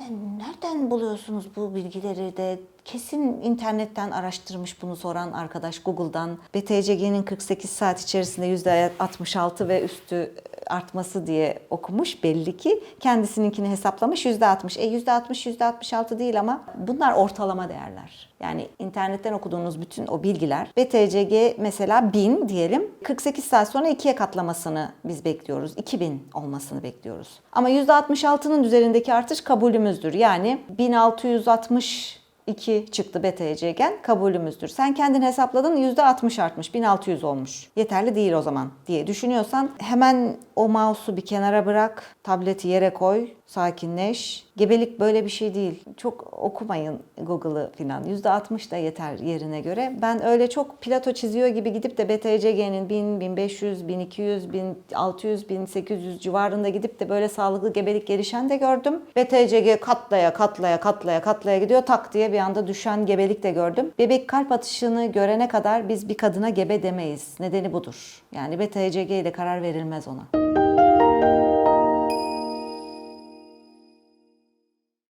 Nereden, buluyorsunuz bu bilgileri de? Kesin internetten araştırmış bunu soran arkadaş Google'dan. BTCG'nin 48 saat içerisinde %66 ve üstü artması diye okumuş belli ki. Kendisininkini hesaplamış %60. E %60, %66 değil ama bunlar ortalama değerler. Yani internetten okuduğunuz bütün o bilgiler BTCG mesela 1000 diyelim 48 saat sonra ikiye katlamasını biz bekliyoruz. 2000 olmasını bekliyoruz. Ama %66'nın üzerindeki artış kabulümüzdür. Yani 1660 2 çıktı BTC'gen kabulümüzdür. Sen kendin hesapladın %60 artmış 1600 olmuş. Yeterli değil o zaman diye düşünüyorsan hemen o mouse'u bir kenara bırak, tableti yere koy, sakinleş. Gebelik böyle bir şey değil. Çok okumayın Google'ı falan. %60 da yeter yerine göre. Ben öyle çok plato çiziyor gibi gidip de BTCG'nin 1000, 1500, 1200, 1600, 1800 civarında gidip de böyle sağlıklı gebelik gelişen de gördüm. BTCG katlaya katlaya katlaya katlaya gidiyor. Tak diye bir anda düşen gebelik de gördüm. Bebek kalp atışını görene kadar biz bir kadına gebe demeyiz. Nedeni budur. Yani BTCG ile karar verilmez ona.